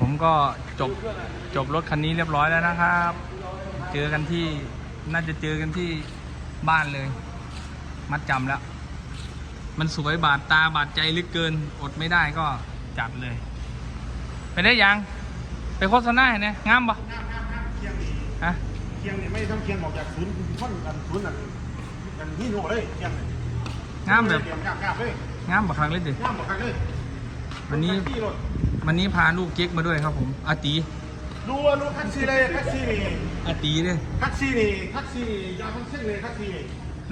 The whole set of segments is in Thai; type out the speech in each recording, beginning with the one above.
ผมก็จบจบรถคันนี้เรียบร้อยแล้วนะครับ เจอกันที่น่าจะเจอกันที่บ้านเลย มัดจำแล้ว มันสวยบาดตาบาดใจเหลึกเกิน อดไม่ได้ก็จัดเลย ไปได้ยัง ไปโฆษณาเห็นไหมงามปะน้ำน้ำน้ำเคียงนี่ฮะเคียงนี่ไม่ต้องเคียงออกจากศูนย์ท่อนกันศูนย์นั่นกันที่โน่เลยเคียงนี่งามแบบเคียงกราบๆเลยงามบักครั้งเลยดิงามหมดครั้งเลยวันนี้ที่รถ วันนี้พาลูกเก๊กมาด้วยครับผมอาตีดูว่ารู้แท็กซี่เลยแท็กซี่นี่อาตีเลยแท็กซี่นี่แท็กซี่นี่ยาวทั้งเส้นเลยแท็กซี่นี่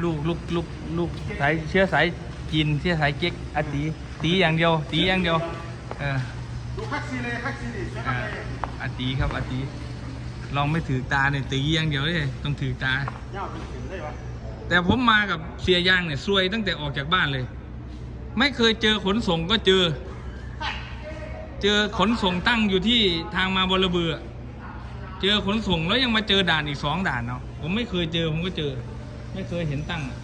ลูกลูกลูกลูกสายเชื้อสายจีนเชื้อสายเก๊กอาตีตีอย่างเดียว ตีอย่างเดียวเออดูแท็กซี่เลยแท็กซี่นี่ใช่ไหมอ่าอาตีครับอาตีลองไม่ถือตาเนี่ยตีอย่างเดียวเลยต้องถือตายาวเป็นเส้นเลยวะแต่ผมมากับเสียยางเนี่ยซวยตั้งแต่ออกจากบ้านเลย ไม่เคยเจอขนส่งก็เจอ เจอขนส่งตั้งอยู่ที่ทางมาบลเบือ เจอขนส่งแล้วยังมาเจอด่านอีกสองด่านเนาะผมไม่เคยเจอผมก็เจอ ไม่เคยเห็นตั้งอะ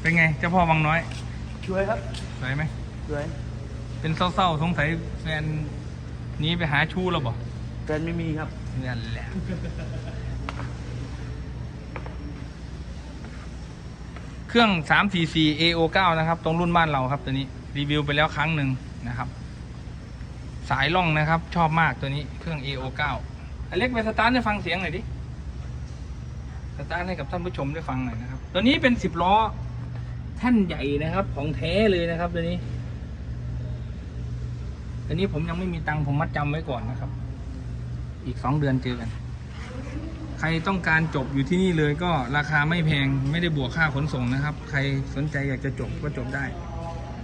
เป็นไงเจ้าพ่อวังน้อย ช่วยครับสวยไหมช่วยเป็นเศร้าๆสงสัยแฟนหนี้ไปหาชู้แล้วบ่แฟนไม่มีครับนั่นแหละ เครื่อง 344 AO9 นะครับ ตรงรุ่นบ้านเราครับตัวนี้รีวิวไปแล้วครั้งหนึ่งนะครับ สายล่องนะครับ ชอบมากตัวนี้เครื่อง AO9 อเล็กไปสตาร์ทให้ฟังเสียงหน่อยดิสตาร์ทให้กับท่านผู้ชมได้ฟังหน่อยนะครับ ตัวนี้เป็น10ล้อแท่นใหญ่นะครับ ของแท้เลยนะครับตัวนี้ตัวนี้ผมยังไม่มีตังค์ผมมัดจำไว้ก่อนนะครับ อีกสองเดือนเจอกัน ใครต้องการจบอยู่ที่นี่เลยก็ราคาไม่แพงไม่ได้บวกค่าขนส่งนะครับ ใครสนใจอยากจะจบก็จบได้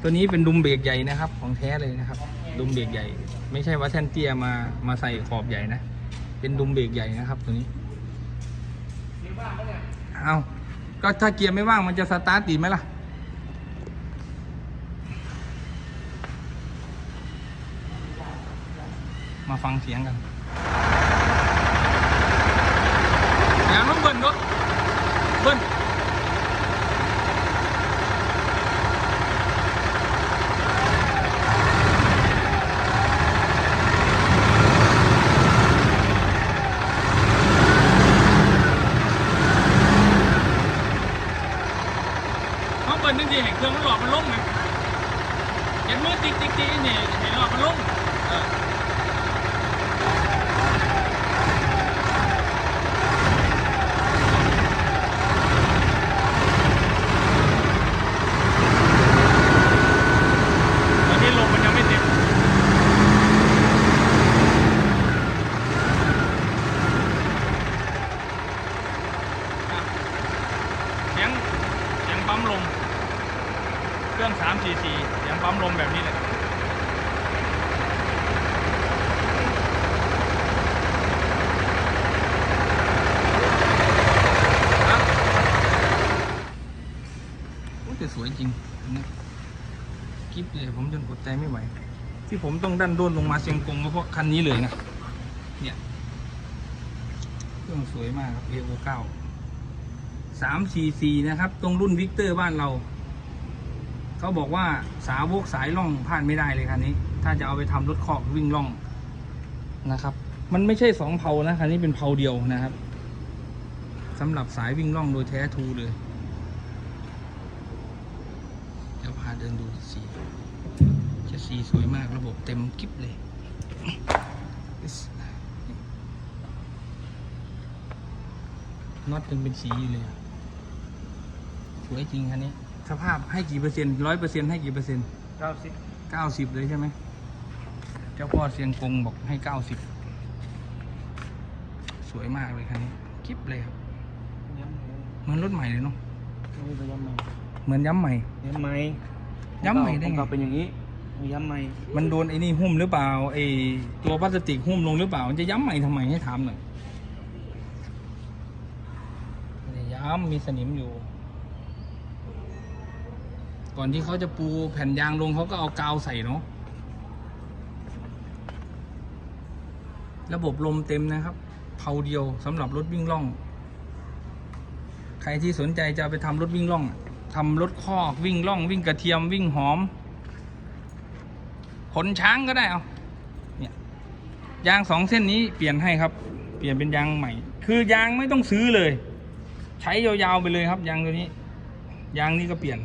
ตัวนี้เป็นดุมเบรกใหญ่นะครับ ของแท้เลยนะครับ ดุมเบรกใหญ่ ไม่ใช่ว่าแท่นเตี้ยมามาใส่ขอบใหญ่นะ เป็นดุมเบรกใหญ่นะครับตัวนี้เอาก็ถ้าเกียร์ไม่ว่างมันจะสตาร์ทติดไหมล่ะมาฟังเสียงกัน อย่างน้องเบิ้ลก็เบิ้ลน้องเบิ้ลนึกดีเห็นเครื่องมันหลอดมันลงไหมเห็นมือติ๊กติ๊กติ๊กนี่เห็นหลอดมันลงเออ ตอนนี้ลมมันยังไม่เต็มอะเสียงเสียง ปั๊มลม เครื่อง 3 4 4เสียงปั๊มลมแบบนี้เลยโอ้ยแต่สวยจริงคลิปเลยผมจนอดใจไม่ไหว ที่ผมต้องดันโดนลงมาเชียงกงก็เพราะคันนี้เลยนะ เนี่ย เครื่องสวยมากครับ AO 9 344นะครับ ตรงรุ่นวิกเตอร์บ้านเรา เขาบอกว่าสาวกสายล่องพลาดไม่ได้เลยคันนี้ ถ้าจะเอาไปทำรถคอกวิ่งล่องนะครับ มันไม่ใช่สองเผานะคันนี้เป็นเผาเดียวนะครับสำหรับสายวิ่งล่องโดยแท้ทูเลยเดี๋ยวพาเดินดูสีจะสีสวยมากระบบเต็มกิ๊บเลยน็อตยังเป็นสีอยู่เลย สวยจริงคันนี้ สภาพให้กี่เปอร์เซ็นต์ร้อยเปอร์เซ็นต์ให้กี่เปอร์เซ็นต์เก้าสิบเก้าสิบเลยใช่ไหมเจ้าพ่อเซียงกงบอกให้เก้าสิบสวยมากเลยคันนี้กิ๊บเลยครับย้ำเหมือนรถใหม่เลยเนาะไม่ไปย้ำใหม่เหมือนย้ำใหม่ย้ำใหม่ย้ำใหม่ได้ไงของเก่าเป็นอย่างนี้ย้ำใหม่ มันโดนไอ้นี่หุ้มหรือเปล่าไอ้ตัวพลาสติกหุ้มลงหรือเปล่ามันจะย้ำใหม่ทำไมให้ถามหน่อยไม่ได้ย้ำมีสนิมอยู่ ก่อนที่เขาจะปูแผ่นยางลงเขาก็เอากาวใส่เนาะระบบลมเต็มนะครับเผาเดียวสำหรับรถวิ่งล่อง ใครที่สนใจจะไปทำรถวิ่งล่องทำรถคอกวิ่งล่อง วิ่งกระเทียมวิ่งหอม ขนช้างก็ได้เอาเนี่ยยางสองเส้นนี้เปลี่ยนให้ครับ เปลี่ยนเป็นยางใหม่ คือยางไม่ต้องซื้อเลย ใช้ยาวๆไปเลยครับยางตัวนี้ ยางนี้ก็เปลี่ยน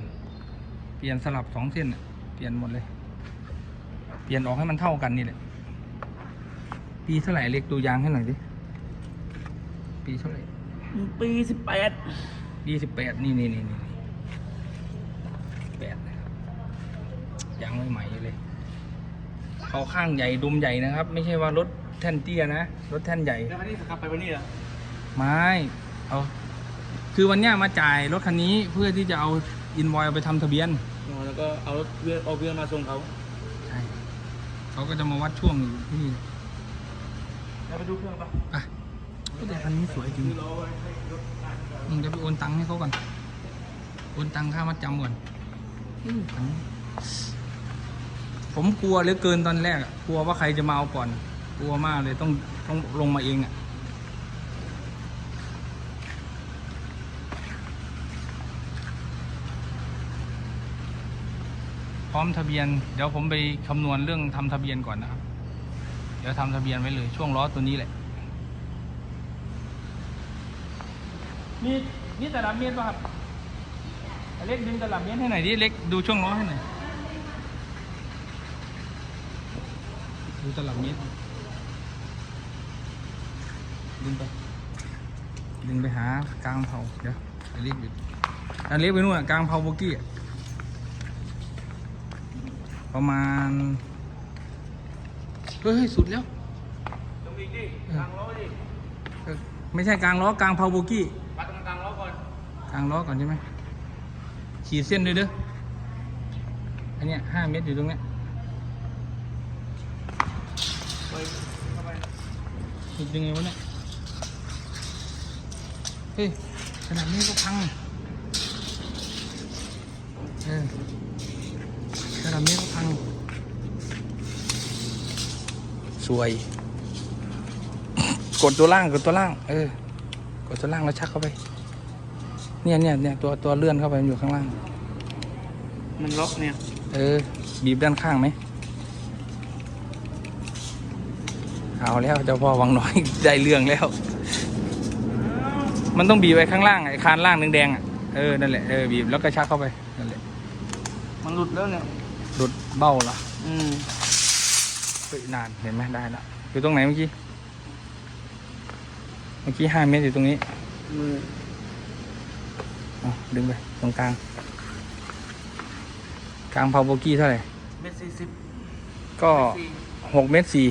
ปลี่ยนสลับสองเส้นน่ะเปลี่ยนหมดเลย เปลี่ยนออกให้มันเท่ากันนี่แหละ ปีเท่าไหร่เล็กดูยางให้หน่อยดิ ปีเท่าไหร่ ปีสิบแปดยี่สิบแปดนี่นี่นี่นี่แปดนะครับยางใหม่ๆอยู่เลย เขาข้างใหญ่ดุมใหญ่นะครับ ไม่ใช่ว่ารถแท่นเตี้ยนะ รถแท่นใหญ่ แล้ววันนี้ขับไปวันนี้เหรอ ไม่ เอา คือวันเนี้ยมาจ่ายรถคันนี้เพื่อที่จะเอาอินวอยเอาไปทำทะเบียน อ๋อแล้วก็เอารถเวียนเอาเวียนมาส่งเขาใช่เขาก็จะมาวัดช่วงอยู่ที่นี่แล้วไปดูเครื่องปะอะแต่คันนี้สวยจริงอืมเดี๋ยวไปโอนตังค์ให้เขาก่อน โอนตังค่ามัดจำก่อนอืมคันนี้ผมกลัวเหลือเกินตอนแรกอะกลัวว่าใครจะมาเอาก่อน กลัวมากเลยต้องต้องลงมาเองอะ พร้อมทะเบียน เดี๋ยวผมไปคำนวณเรื่องทำทะเบียนก่อนนะครับ เดี๋ยวทำทะเบียนไว้เลยช่วงล้อตัวนี้แหละ นี่นี่ตลับเมตรป่ะครับเล็กดึงตลับเมตรให้หน่อยดิเล็กดูช่วงล้อให้หน่อยดูตลับเมตรดึงไปดึงไปหากลางเผาเดี๋ยวเล็กอยู่อันเล็กไปนู่นอะกลางเผาโบกี้อะ ประมาณ เฮ้ย สุดแล้วตรงนี้ดิกลางล้อดิเออไม่ใช่กลางล้อกลางเผาโบกี้วัดตรงกลางล้อก่อน กลางล้อก่อนใช่ไหมขีดเส้นด้วยเด้ออันเนี้ยห้าเมตรอยู่ตรงเนี้ยไปเข้าไปขีดยังไงวะเนี่ย เฮ้ยขนาดนี้ก็พังเออ ขนาดนี้ก็พังสวย กดตัวล่างกดตัวล่าง เออ กดตัวล่างแล้วชักเข้าไป เนี่ยเนี่ยเนี่ยตัวตัวเลื่อนเข้าไปมันอยู่ข้างล่าง มันล็อกเนี่ย เออ บีบด้านข้างไหมเอาแล้วเจ้าพ่อวังน้อยได้เรื่องแล้ว มันต้องบีบไว้ข้างล่างไอ้คานล่างแดงๆอะเออนั่นแหละเออบีบแล้วก็ชักเข้าไปนั่นแหละมันหลุดแล้วเนี่ย หลุดเบ้าเหรออืมเฮ้ยนานเห็นไหมได้ละอยู่ตรงไหนเมื่อกี้ เมื่อกี้ห้าเมตรอยู่ตรงนี้มือเอาดึงไปตรงกลาง กลางพาวโบกี้เท่าไหร่ เมตรสี่สิบก็หกเมตรสี่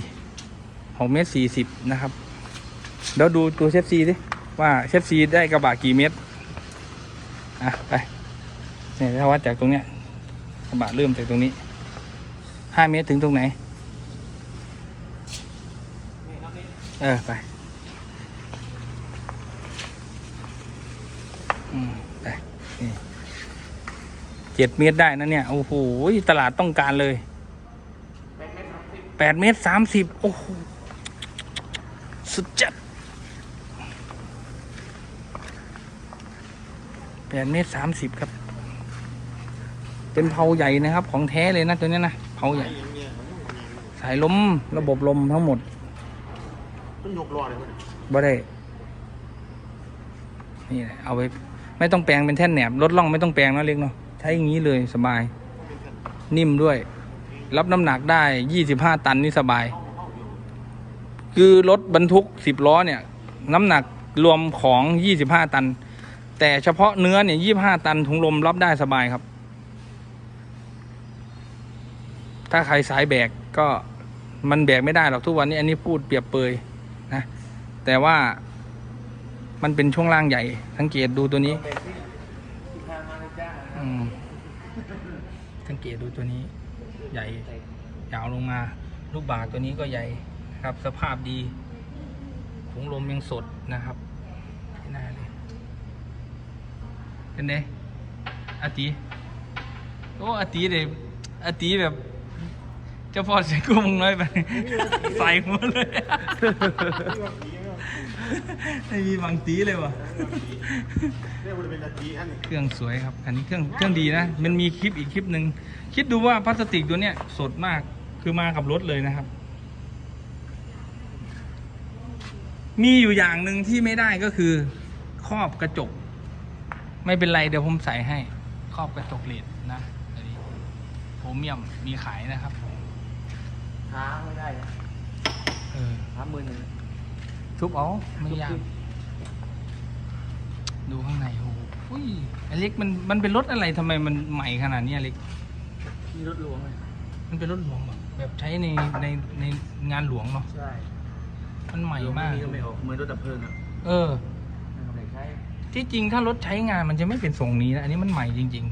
หกเมตรสี่สิบนะครับ เดี๋ยวดูตัวเชฟซีดิว่าเชฟซีได้กระบะกี่เมตร อะ ไปเนี่ยถ้าวัดจากตรงเนี้ยก ระบะเริ่มจากตรงนี้ห้าเมตรถึงตรงไหน เออ ไปไปเจ็ดเมตรได้นะเนี่ย โอ้โห ตลาดต้องการเลยแปดเมตรสามสิบโอ้โห สุดจัดแปดเมตรสามสิบครับ เป็นเผาใหญ่นะครับ ของแท้เลยนะตัวเนี้ยนะเผาใหญ่ สายลมระบบลมทั้งหมดต้องยกรอเลยคนบ่ได้นี่แหละเอาไปไม่ต้องแปลงเป็นแท่นแหนบรถล่องไม่ต้องแปลงเนอะเล็กเนาะใช้อย่างนี้เลยสบาย นิ่มด้วย รับน้ำหนักได้ยี่สิบห้าตันนี่สบาย คือรถบรรทุกสิบล้อเนี่ย น้ำหนักรวมของยี่สิบห้าตัน แต่เฉพาะเนื้อเนี่ยยี่บห้าตันถุงลมรับได้สบายครับ ถ้าใครสายแบกก็มันแบกไม่ได้หรอกทุกวันนี้อันนี้พูดเปรียบเปยนะ แต่ว่ามันเป็นช่วงล่างใหญ่ สังเกตดูตัวนี้สังเกตดูตัวนี้ ใหญ่ยาวลงมา ลูกบาศก์ตัวนี้ก็ใหญ่ครับ สภาพดีถุงลมยังสดนะครับที่หน้าเลยเป็นไงอาตีโอ้อาตีเลยอาตีแบบ เจ้าพ่อเสียกุ้งน้อยไปใส่หัวเลยไม่มีบางตีเลยวะเรียกว่าเป็นนาทีอันนี้เครื่องสวยครับอันนี้เครื่องเครื่องดีนะ มันมีคลิปอีกคลิปหนึ่งคิดดูว่าพลาสติกตัวเนี้ยสดมากคือมากับรถเลยนะครับ มีอยู่อย่างหนึ่งที่ไม่ได้ก็คือครอบกระจก ไม่เป็นไรเดี๋ยวผมใส่ให้ครอบกระจกเลดนะอันนี้โพรเมียมมีขายนะครับ ท้าไม่ได้นะเออท้ามือหนึ่งทุบเอาไม่ยากทุบดูข้างในโอ้โหอุ้ยอเล็กมันมันเป็นรถอะไรทำไมมันใหม่ขนาดนี้อเล็ก มีรถหลวงเลยมันเป็นรถหลวงแบบแบบใช้ในในในงานหลวงเนาะใช่มันใหม่มากมีก็ไม่ออกเหมือนรถดับเพลิงอะเออ มันก็ไม่ใช้ที่จริงถ้ารถใช้งานมันจะไม่เป็นทรงนี้นะอันนี้มันใหม่จริง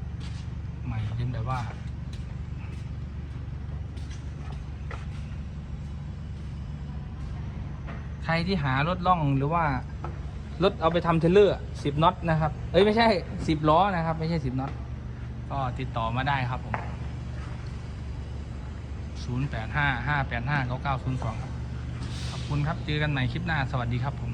ๆ ใหม่จนแบบว่า ใค รที่หารถล่องหรือว่ารถเอาไปทำเทเลอร์สิบน็อตนะครับ เอ้ยไม่ใช่สิบล้อนะครับ ไม่ใช่สิบน็อต ก็ติดต่อมาได้ครับผมศูนย์แปดห้าห้าแปดห้าเก้าเก้าศูนย์สองครับ ขอบคุณครับ เจอกันใหม่คลิปหน้า สวัสดีครับผม